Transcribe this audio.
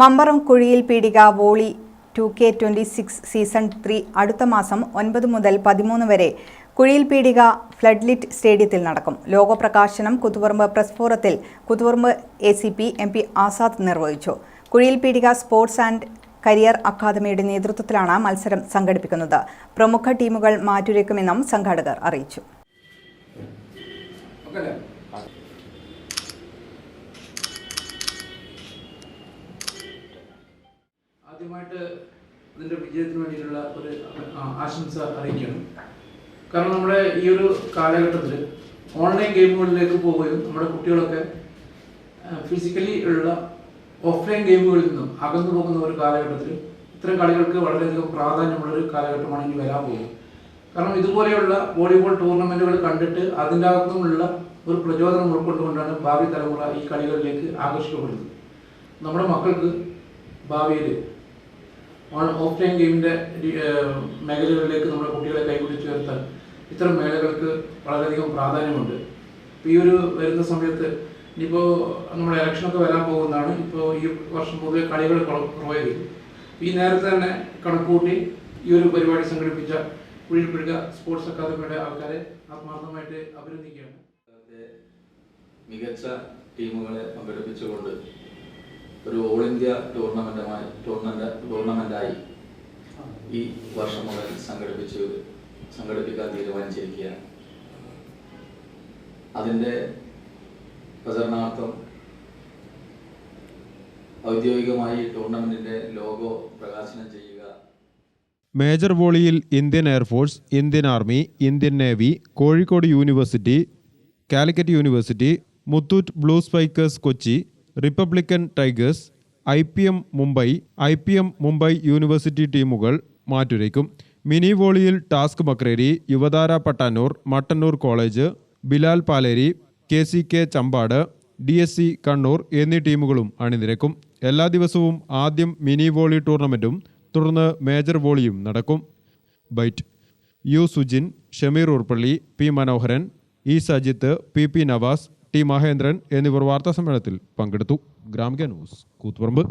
Mambaram Kuzhiyil Peedika volley two K twenty six season three അടുത്ത മാസം ഒൻപത് മുതൽ പതിമൂന്ന് വരെ കുഴിയിൽ പീടിക ഫ്ലഡ്ലിറ്റ് സ്റ്റേഡിയത്തിൽ നടക്കും. ലോകപ്രകാശനം കുത്തുപറമ്പ് പ്രസ് ഫോറത്തിൽ Kuthuparamba A C P M P Azad നിർവഹിച്ചു. കുഴിയിൽ പീടിക സ്പോർട്സ് ആൻഡ് കരിയർ അക്കാദമിയുടെ നേതൃത്വത്തിലാണ് മത്സരം സംഘടിപ്പിക്കുന്നത്. പ്രമുഖ ടീമുകൾ മാറ്റുരയ്ക്കുമെന്നും സംഘാടകർ അറിയിച്ചു. ആദ്യമായിട്ട് അതിന്റെ വിജയത്തിന് വേണ്ടിയിട്ടുള്ള ഒരു ആശംസ അറിയിക്കുകയാണ്. കാരണം നമ്മുടെ ഈ ഒരു കാലഘട്ടത്തിൽ ഓൺലൈൻ ഗെയിമുകളിലേക്ക് പോവുകയും നമ്മുടെ കുട്ടികളൊക്കെ ഫിസിക്കലി ഉള്ള ഓഫ്ലൈൻ ഗെയിമുകളിൽ നിന്നും അകന്നു പോകുന്ന ഒരു കാലഘട്ടത്തിൽ ഇത്തരം കളികൾക്ക് വളരെയധികം പ്രാധാന്യമുള്ള ഒരു കാലഘട്ടമാണ് ഇനി വരാൻ പോകുന്നത്. കാരണം ഇതുപോലെയുള്ള വോളിബോൾ ടൂർണമെന്റുകൾ കണ്ടിട്ട് അതിന്റെ അകത്തുമുള്ള ഒരു പ്രചോദനം ഉൾക്കൊണ്ടുകൊണ്ടാണ് ഭാവി തലമുറ ഈ കളികളിലേക്ക് ആകർഷിക്കപ്പെടുന്നത്. നമ്മുടെ മക്കൾക്ക് ഭാവിയിൽ ഓഫ്ലൈൻ ഗെയിമിന്റെ മേഖലകളിലേക്ക് നമ്മുടെ കുട്ടികളെ കൈപിടിച്ച് ഉയർത്താൻ ഇത്തരം മേഖലകൾക്ക് വളരെയധികം പ്രാധാന്യമുണ്ട്. ഈ ഒരു വരുന്ന സമയത്ത് ഇനിയിപ്പോൾ നമ്മുടെ ഇലക്ഷനൊക്കെ വരാൻ പോകുന്നതാണ്. ഇപ്പോൾ ഈ വർഷം പൊതുവെ കളികൾ കുറവായിരിക്കും ഈ നേരത്തെ തന്നെ കണക്കുകൂട്ടി ഈ ഒരു പരിപാടി സംഘടിപ്പിച്ച കുഴിപ്പിടുക സ്പോർട്സ് അക്കാദമിയുടെ ആൾക്കാരെ ആത്മാർത്ഥമായിട്ട് അഭിനന്ദിക്കുകയാണ്. മികച്ച ടീമുകളെ പങ്കെടുപ്പിച്ചുകൊണ്ട് ഒരു ഓൾ ഇന്ത്യ ടൂർണമെന്റുമായി ടൂർണമെന്റ് ടൂർണമെന്റായി ഈ വർഷം മുതൽ സംഘടിപ്പിച്ചു സംഘടിപ്പിക്കാൻ തീരുമാനിച്ചിരിക്കുകയാണ്. അതിന്റെ പ്രചരണാർത്ഥം ഔദ്യോഗികമായി ടൂർണമെന്റിന്റെ ലോഗോ പ്രകാശനം ചെയ്യുക. Major വോളിയിൽ Indian air force Indian army Indian navy Kozhikode university Calicut university Muthoot blue spikers Kochi republican tigers I P M Mumbai I P M Mumbai university ടീമുകൾ മാറ്റുരയ്ക്കും. Mini വോളിയിൽ task Makreri Yuvathara Pattanur Mattannur college Bilal Paleri K C K Champad D S C Kannur എന്നീ ടീമുകളും അണിനിരക്കും. എല്ലാ ദിവസവും ആദ്യം mini volley ടൂർണമെന്റും തുടർന്ന് major വോളിയും നടക്കും. Byte. U Sujin Shameer Urppally P Manoharan E Sajith P P Nawas T Mahendran എന്നിവർ വാർത്താസമ്മേളനത്തിൽ പങ്കെടുത്തു. ഗ്രാമിക ന്യൂസ് കൂത്തുപറമ്പ്.